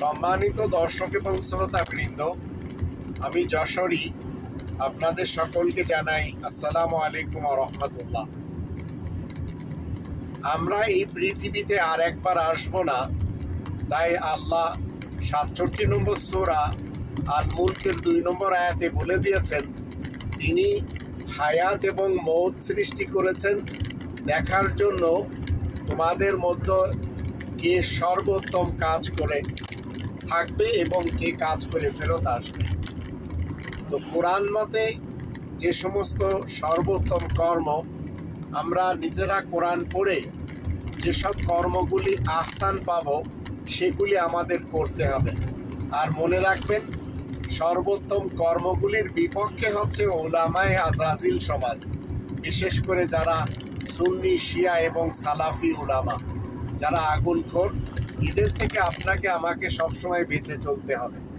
সম্মানিত দর্শক এবং শ্রোতাবৃন্দ আমি যশোরী। আপনাদের সকলকে জানাই আসসালামু আলাইকুম রহমতুল্লাহ। আমরা এই পৃথিবীতে আর একবার আসব না, তাই আল্লাহ সাতষট্টি নম্বর সোরা আল মুলকের দুই নম্বর আয়াতে বলে দিয়েছেন, তিনি হায়াত এবং মৌত সৃষ্টি করেছেন, দেখার জন্য তোমাদের মধ্যে কে সর্বোত্তম কাজ করে থাকবে এবং কে কাজ করে ফেরত আসবে। তো কোরআন মতে যে সমস্ত সর্বোত্তম কর্ম আমরা নিজেরা কোরআন পড়ে যেসব কর্মগুলি আহসান পাব, সেগুলি আমাদের করতে হবে। আর মনে রাখবেন, সর্বোত্তম কর্মগুলির বিপক্ষে হচ্ছে ওলামায় আজাজিল সমাজ, বিশেষ করে যারা সুন্নি, শিয়া এবং সালাফি উলামা, যারা আগুনখোর এদের থেকে আপনাকে আমাকে সবসময় বেঁচে চলতে হবে।